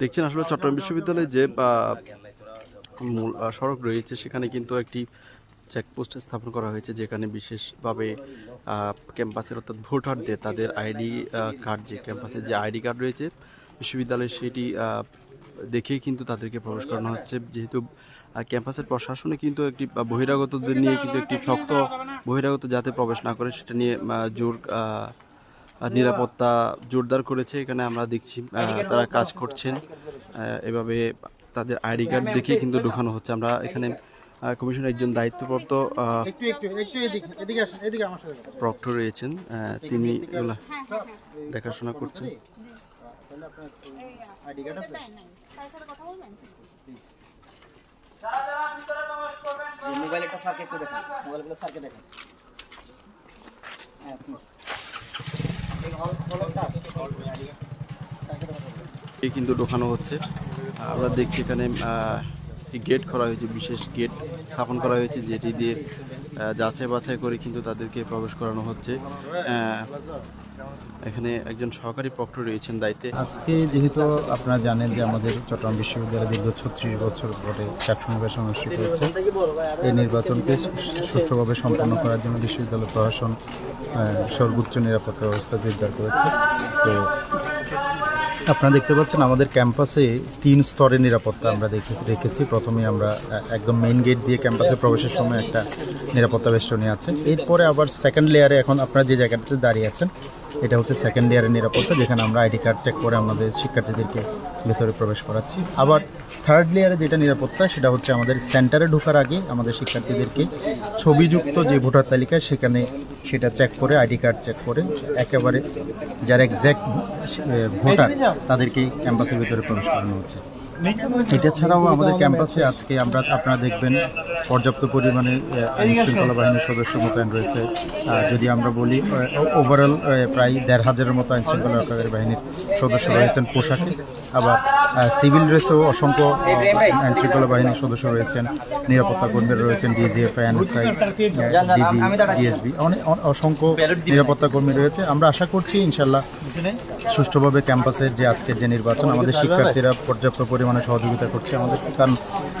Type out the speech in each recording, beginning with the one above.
দেখছেন আসলে চট্টগ্রাম বিশ্ববিদ্যালয়ে যে মূল সড়ক রয়েছে, সেখানে কিন্তু একটি চেকপোস্ট স্থাপন করা হয়েছে, যেখানে বিশেষভাবে ক্যাম্পাসের অর্থাৎ ভোটারদের তাদের আইডি কার্ড যে ক্যাম্পাসের যে আইডি কার্ড রয়েছে, বিশ্ববিদ্যালয়ে সেটি দেখেই কিন্তু তাদেরকে প্রবেশ করানো হচ্ছে। যেহেতু ক্যাম্পাসের প্রশাসনে কিন্তু একটি বহিরাগতদের নিয়ে কিন্তু একটি শক্ত বহিরাগত যাতে প্রবেশ না করে, সেটা নিয়ে জোর নিরাপত্তা জোরদার করেছে এখানে আমরা দেখছি তারা কাজ করছেন এভাবে তাদের আইডি কার্ড দেখিয়ে কিন্তু ঢোকানো হচ্ছে। আমরা এখানে কমিশনের একজন দায়িত্বপ্রাপ্ত প্রক্টর রয়েছেন তিনি এগুলা দেখাশোনা করছেন। তাহলে আপনার আইডি কার্ড স্যারকে একটু দেখুন মোবাইলগুলো স্যারকে দেখুন। হ্যাঁ আপনি এই হল হলটা স্যারকে দেখুন এই কিন্তু ঢোকানো হচ্ছে। আমরা দেখছি এখানে একটি গেট করা হয়েছে, বিশেষ গেট স্থাপন করা হয়েছে, যেটি দিয়ে যাচাই বাছাই করে কিন্তু তাদেরকে প্রবেশ করানো হচ্ছে। এখানে একজন সহকারী প্রক্টর রয়েছেন দায়িত্বে। আজকে যেহেতু আপনারা জানেন যে আমাদের চট্টগ্রাম বিশ্ববিদ্যালয়ে দীর্ঘ ছত্রিশ বছর পরে চাকসু নির্বাচন অনুষ্ঠিত হচ্ছে এই নির্বাচনকে সুষ্ঠুভাবে সম্পন্ন করার জন্য বিশ্ববিদ্যালয় প্রশাসন সর্বোচ্চ নিরাপত্তা ব্যবস্থা জোরদার করেছে। তো আপনারা দেখতে পাচ্ছেন আমাদের ক্যাম্পাসে তিন স্তরের নিরাপত্তা আমরা দেখে রেখেছি প্রথমে আমরা একদম মেইন গেট দিয়ে ক্যাম্পাসে প্রবেশের সময় একটা নিরাপত্তা বেষ্টনী আছে। এরপরে আবার সেকেন্ড লেয়ারে এখন আপনারা যে জায়গাটাতে দাঁড়িয়ে আছেন এটা হচ্ছে সেকেন্ড ইয়ারের নিরাপত্তা, যেখানে আমরা আইডি কার্ড চেক করে আমাদের শিক্ষার্থীদেরকে ভেতরে প্রবেশ করাচ্ছি। আবার থার্ড লেয়ারে যেটা নিরাপত্তা, সেটা হচ্ছে আমাদের সেন্টারে ঢোকার আগে আমাদের শিক্ষার্থীদেরকে ছবিযুক্ত যে ভোটার তালিকা, সেখানে সেটা চেক করে আইডি কার্ড চেক করে, একেবারে যারা এক্স্যাক্ট ভোটার তাদেরকেই ক্যাম্পাসের ভিতরে প্রবেশ করানো হচ্ছে। এটা ছাড়াও আমাদের ক্যাম্পাসে আজকে আমরা, আপনারা দেখবেন পর্যাপ্ত পরিমাণে আইনশৃঙ্খলা বাহিনীর সদস্য মোতায়েন রয়েছে। যদি আমরা বলি ওভারঅল প্রায় দেড় হাজারের মতো আইনশৃঙ্খলা রক্ষাকারী বাহিনীর সদস্য রয়েছেন পোশাকে। আবার সিভিল ড্রেসেও অসংখ্য আইনশৃঙ্খলা বাহিনীর সদস্য রয়েছেন। নিরাপত্তা কর্মীরা রয়েছেন ডিজিএফ এনএসআই ডিএসবি অনেক অসংখ্য নিরাপত্তা কর্মী রয়েছে। আমরা আশা করছি ইনশাল্লাহ সুষ্ঠুভাবে ক্যাম্পাসের যে আজকের যে নির্বাচন আমাদের শিক্ষার্থীরা পর্যাপ্ত পরিমাণে সহযোগিতা করছে আমাদের। কারণ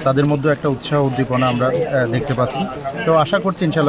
তাদের মধ্যে একটা উৎসাহ উদ্দীপনা আমরা দেখতে পাচ্ছি। তো আশা করছি ইনশাল্লাহ